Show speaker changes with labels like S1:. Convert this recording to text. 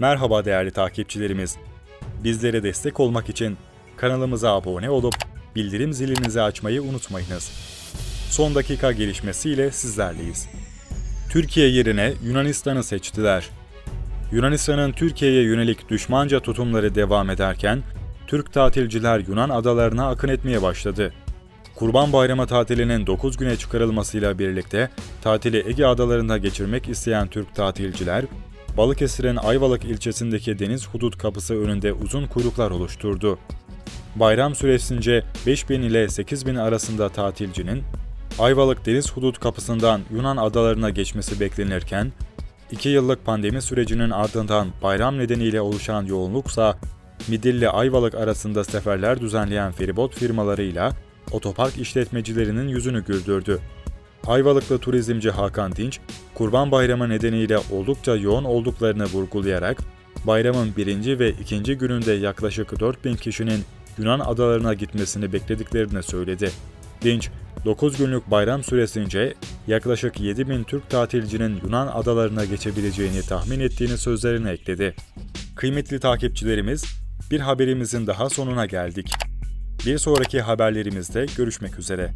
S1: Merhaba değerli takipçilerimiz. Bizlere destek olmak için kanalımıza abone olup bildirim zilinizi açmayı unutmayınız. Son dakika gelişmesiyle sizlerleyiz. Türkiye yerine Yunanistan'ı seçtiler. Yunanistan'ın Türkiye'ye yönelik düşmanca tutumları devam ederken, Türk tatilciler Yunan adalarına akın etmeye başladı. Kurban Bayramı tatilinin 9 güne çıkarılmasıyla birlikte tatili Ege adalarında geçirmek isteyen Türk tatilciler, Balıkesir'in Ayvalık ilçesindeki deniz hudut kapısı önünde uzun kuyruklar oluşturdu. Bayram süresince 5000 ile 8000 arasında tatilcinin Ayvalık Deniz Hudut Kapısı'ndan Yunan adalarına geçmesi beklenirken, 2 yıllık pandemi sürecinin ardından bayram nedeniyle oluşan yoğunluksa Midilli Ayvalık arasında seferler düzenleyen feribot firmalarıyla otopark işletmecilerinin yüzünü güldürdü. Ayvalıklı turizmci Hakan Dinç, Kurban Bayramı nedeniyle oldukça yoğun olduklarını vurgulayarak, bayramın birinci ve ikinci gününde yaklaşık 4000 kişinin Yunan adalarına gitmesini beklediklerini söyledi. Dinç, 9 günlük bayram süresince yaklaşık 7000 Türk tatilcinin Yunan adalarına geçebileceğini tahmin ettiğini sözlerine ekledi. Kıymetli takipçilerimiz, bir haberimizin daha sonuna geldik. Bir sonraki haberlerimizde görüşmek üzere.